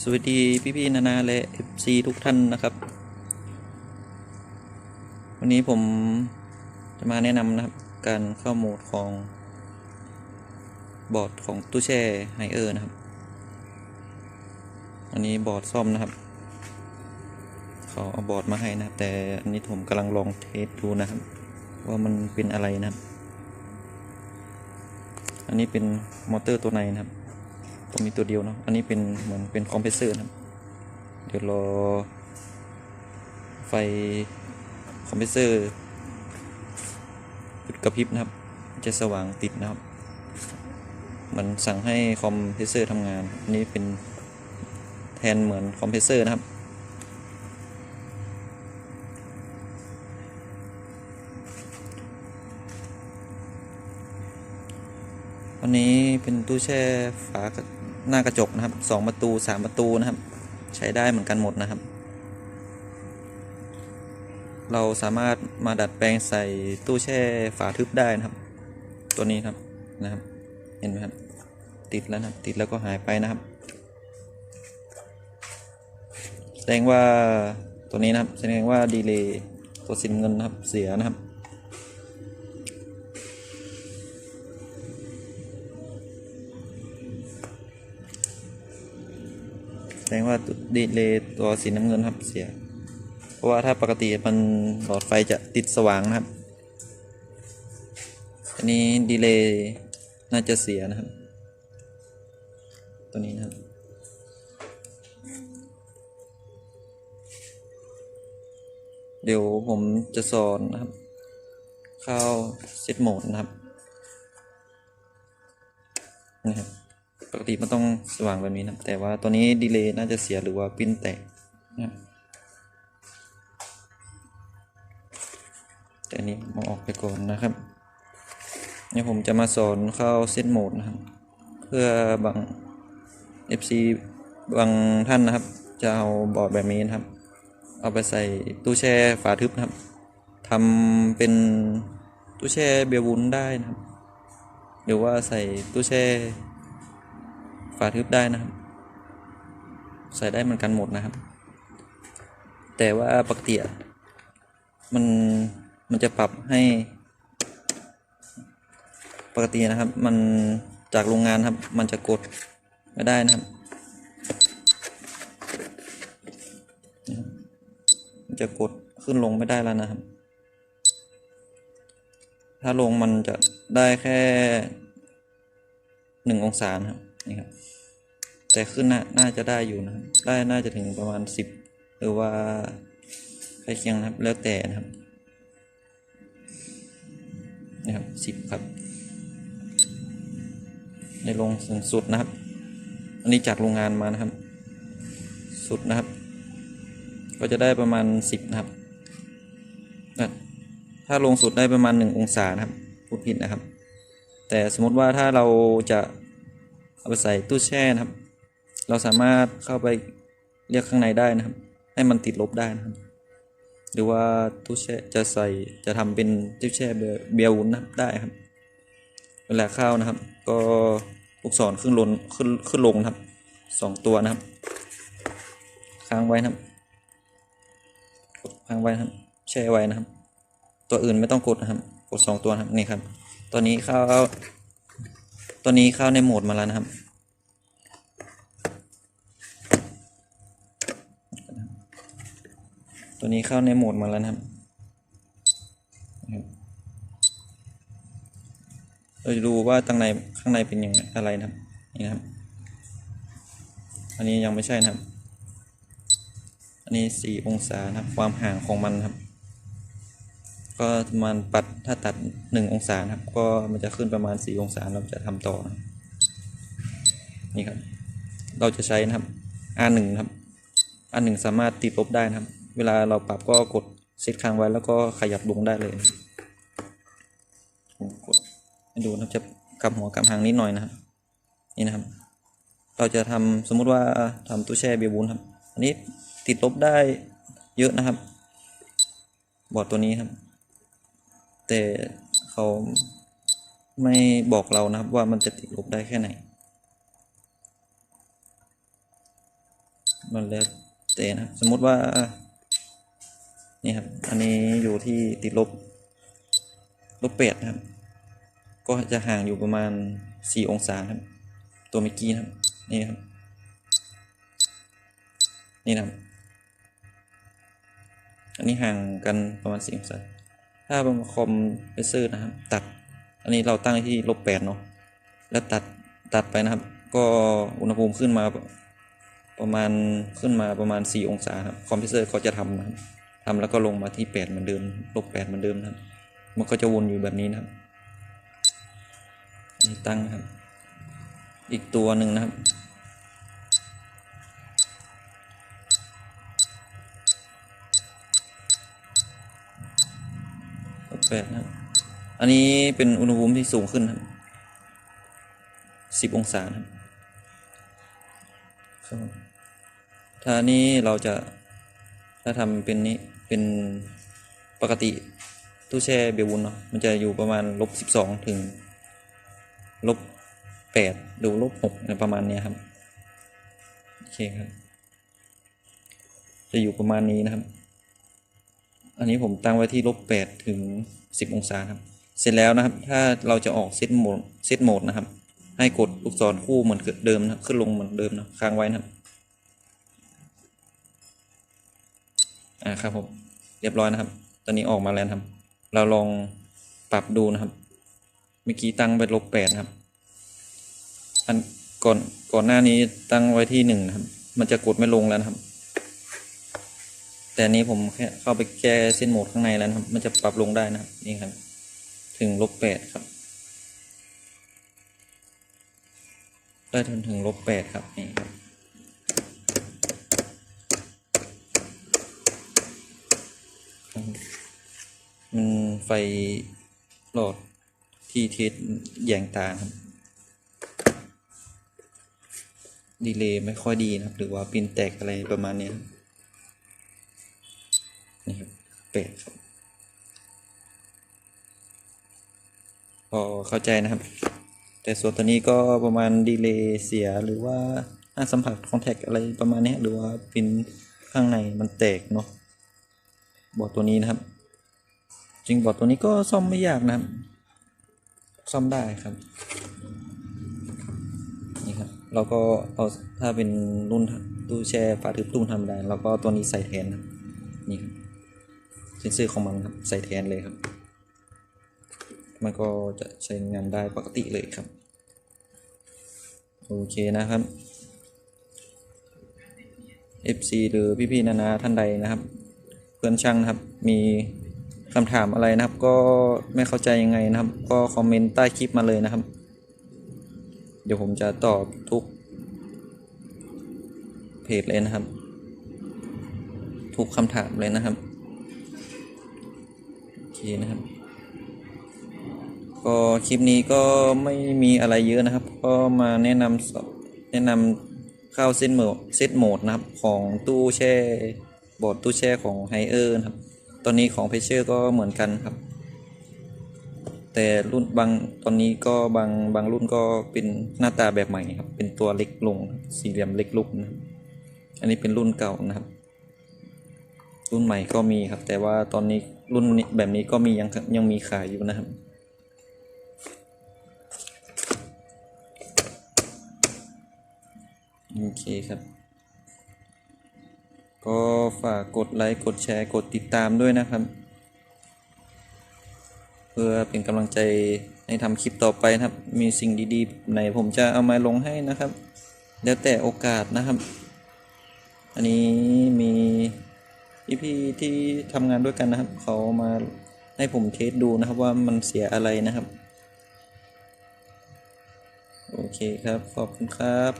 สวัสดีพี่ๆนานาและ FC ทุกท่านนะครับ วันนี้ผมจะมาแนะนำนะครับ การเข้าโหมดของ บอร์ดของตู้แช่ไฮเออร์นะครับ อันนี้บอร์ดซ่อมนะครับ เขาเอาบอร์ดมาให้นะครับ แต่อันนี้ผมกำลังลองเทสดูนะครับ ว่ามันเป็นอะไรนะครับ อันนี้เป็นมอเตอร์ตัวในนะครับ ผมมีตัวเดียวนะอันนี้เป็นเหมือนเป็นคอมเพรสเซอร์นะครับเดี๋ยวรอ ไฟคอมเพรสเซอร์หยุดกระพริบนะครับ จะสว่างติดนะครับ มันสั่งให้คอมเพรสเซอร์ทำงาน อันนี้เป็นแทนเหมือนคอมเพรสเซอร์นะครับอันนี้เป็นตู้แช่ฝา หน้ากระจกนะครับสองประตูสามประตูนะครับ ใช้ได้เหมือนกันหมดนะครับ เราสามารถมาดัดแปลงใส่ตู้แช่ฝาทึบได้นะครับ ตัวนี้ครับนะครับ เห็นไหมครับ ติดแล้วนะครับ ติดแล้วก็หายไปนะครับ แสดงว่าตัวนี้นะครับ แสดงว่าดีเลย์ตัวสินเงินนะครับเสียนะครับ ดงว่าดีเลย์ตัวสีน้ำเงินครับเสีย เพราะว่าถ้าปกติมันหลอดไฟจะติดสว่างนะครับ อันนี้ดีเลย์น่าจะเสียนะครับ ตัวนี้นะครับเดี๋ยวผมจะสอนนะครับ เข้าเซตโหมดนะครับนะครับ ติมันต้องสว่างแบบนี้นะ แต่ว่าตัวนี้ดีเลย์น่าจะเสียหรือว่าปิ้นแตกนะแต่นี้มองออกไปก่อนนะครับเนี่ยผมจะมาสอนเข้าเซตโหมดนะครับ เพื่อบาง FC บางท่านนะครับ จะเอาบอร์ดแบบนี้นะครับ เอาไปใส่ตู้แช่ฝาทึบนะครับทำเป็นตู้แช่เบียร์วุ้นได้นะครับ หรือว่าใส่ตู้แช่ ฝาทึบได้นะครับ ใส่ได้เหมือนกันหมดนะครับ แต่ว่าปกติมันมันจะปรับให้ ปกตินะครับ มันจากโรงงานครับ มันจะกดไม่ได้นะครับ มันจะกดขึ้นลงไม่ได้แล้วนะครับ ถ้าลงมันจะได้แค่หนึ่งองศานะครับ นี่ครับแต่ขึ้นน่าน่าจะได้อยู่นะครับได้น่าจะถึงประมาณสิบหรือว่าใกล้เคียงนะครับ แล้วแต่นะครับนี่ครับสิบครับ ในลงสูงสุดนะครับ อันนี้จากโรงงานมานะครับ สุดนะครับ ก็จะได้ประมาณสิบนะครับ ถ้าลงสุดได้ประมาณหนึ่งองศานะครับพูดผิดนะครับ แต่สมมติว่าถ้าเราจะ เอาไปใส่ตู้แช่นะครับ เราสามารถเข้าไปเรียกข้างในได้นะครับ ให้มันติดลบได้นะครับ หรือว่าตู้แช่จะใส่จะทำเป็นตู้แช่เบียร์วุ้นนะครับได้ครับ เวลาเข้านะครับ ก็ลูกศรขึ้นลงขึ้นขึ้นลงนะครับสองตัวนะครับ ค้างไว้นะครับกดค้างไว้นะครับ แช่ไว้นะครับ ตัวอื่นไม่ต้องกดนะครับ กดสองตัวนะครับนี่ครับตัวนี้เข้า ตัวนี้เข้าในโหมดมาแล้วนะครับ ตัวนี้เข้าในโหมดมาแล้วนะครับนครับเราจะดูว่าข้งในข้างในเป็นอยังไงอะไรนะครับนี่นะครับ อันนี้ยังไม่ใช่นะครับ อันนี้สี่องศานะครับ ความห่างของมันนะครับ ก็มันปัดถ้าตัดหนึ่งองศาครับ ก็มันจะขึ้นประมาณสี่องศาเราจะทำต่อนะนี่ครับ เราจะใช้นะครับ R1 นครับ R1 สามารถติดลบได้นะครับ เวลาเราปรับก็กดเซตค้างไว้แล้วก็ขยับลงได้เลยกดดูนะครับจะกลับหัวกลับหางนิดหน่อยนะครับนี่นะครับ เราจะทำสมมุติว่าทำตู้แช่เบียร์บุนครับ อันนี้ติดลบได้เยอะนะครับ บอร์ดตัวนี้ครับ แต่เขาไม่บอกเรานะครับว่ามันจะติดลบได้แค่ไหน มันแล้วแต่นะครับสมมติว่า นี่ครับ อันนี้อยู่ที่ติดลบ ลบแปดนะครับ ก็จะห่างอยู่ประมาณสี่องศาครับ ตัวเมื่อกี้นะครับ นี่ครับ นี่นะครับ อันนี้ห่างกันประมาณสี่องศา ถ้าเป็นคอมเพรสเซอร์นะครับ ตัด อันนี้เราตั้งที่ลบแปดเนาะ แล้วตัด ตัดไปนะครับ ก็อุณหภูมิขึ้นมาประมาณขึ้นมาประมาณสี่องศาครับคอมเพรสเซอร์เขาจะทำนะครับทำแล้วก็ลงมาที่แปดเหมือนเดิม ลบแปดเหมือนเดิมนะครับ มันก็จะวนอยู่แบบนี้นะครับนนี้ตั้งนะครับ อีกตัวหนึ่งนะครับ แปดนะครับอันนี้เป็นอุณหภูมิที่สูงขึ้นครับสิบองศาครับถ้านี้เราจะถ้าทำเป็นนี้เป็นปกติตู้แช่เบียร์วุ้นเนาะมันจะอยู่ประมาณลบสิบสองถึงลบแปดหรือลบหกประมาณเนี้ยครับโอเคครับ จะอยู่ประมาณนี้นะครับ อันนี้ผมตั้งไว้ที่ลบแปดถึง สิบองศาครับ เสร็จแล้วนะครับ ถ้าเราจะออกเซตโหมดเซตโหมดนะครับ ให้กดลูกศรคู่เหมือนเดิมนะครับขึ้นลงเหมือนเดิมนะค้างไว้นะครับอ่าครับผมเรียบร้อยนะครับ ตอนนี้ออกมาแล้วครับ เราลองปรับดูนะครับ เมื่อกี้ตั้งไปลบแปดครับ อันก่อนก่อนหน้านี้ตั้งไว้ที่หนึ่งนะครับ มันจะกดไม่ลงแล้วนะครับ แต่นี้ผมแค่เข้าไปแก้เส้นโหมดข้างในแล้วนะครับ มันจะปรับลงได้นะครับนี่ครับ ถึงลบแปดครับ ได้จนถึงลบแปดครับนี่ครับมันไฟหลอดที่เทสแยงตาครับ ดีเลย์ไม่ค่อยดีนะครับ หรือว่าปินแตกอะไรประมาณนี้ครับ ครับแปดครับ พอเข้าใจนะครับ แต่ส่วนตัวนี้ก็ประมาณดีเลย์เสียหรือว่าหน้าสัมผัสคอนแทคอะไรประมาณนี้หรือว่าปินข้างในมันแตกเนาะบอร์ดตัวนี้นะครับ จริงบอร์ดตัวนี้ก็ซ่อมไม่ยากนะครับ ซ่อมได้ครับนี่ครับเราก็เอาถ้าเป็นรุ่นตู้แช่ฝาทึบตู้ธรรมดาเราก็ตัวนี้ใส่แทนนะนี่ครับ เซนเซอร์ของมันครับใส่แทนเลยครับ มันก็จะใช้งานได้ปกติเลยครับ โอเคนะครับ FC หรือพี่ๆนานาท่านใดนะครับ เพื่อนช่างนะครับมีคำถามอะไรนะครับ ก็ไม่เข้าใจยังไงนะครับ ก็คอมเมนต์ใต้คลิปมาเลยนะครับ เดี๋ยวผมจะตอบทุกเพจเลยนะครับ ทุกคำถามเลยนะครับ นะครับ ก็คลิปนี้ก็ไม่มีอะไรเยอะนะครับ ก็มาแนะนำแนะนำเข้าเซตโหมดเซตโหมดนะครับของตู้แช่บอร์ดตู้แช่ของไฮเออร์นะครับ ตอนนี้ของเพเชอร์ก็เหมือนกันครับ แต่รุ่นบางตอนนี้ก็บางบางรุ่นก็เป็นหน้าตาแบบใหม่ครับ เป็นตัวเล็กลงสี่เหลี่ยมเล็กลุกนะครับอันนี้เป็นรุ่นเก่านะครับ รุ่นใหม่ก็มีครับ แต่ว่าตอนนี้รุ่นนี้แบบนี้ก็มียังยังมีขายอยู่นะครับ โอเคครับ ก็ฝากกดไลค์ กดแชร์ กดติดตามด้วยนะครับ เพื่อเป็นกำลังใจในทำคลิปต่อไปนะครับ มีสิ่งดีๆ ไหนผมจะเอามาลงให้นะครับ แล้วแต่โอกาสนะครับ อันนี้ มีพี่ที่ทำงานด้วยกันนะครับ เขามาให้ผมเทสดูนะครับว่ามันเสียอะไรนะครับ โอเคครับ ขอบคุณครับ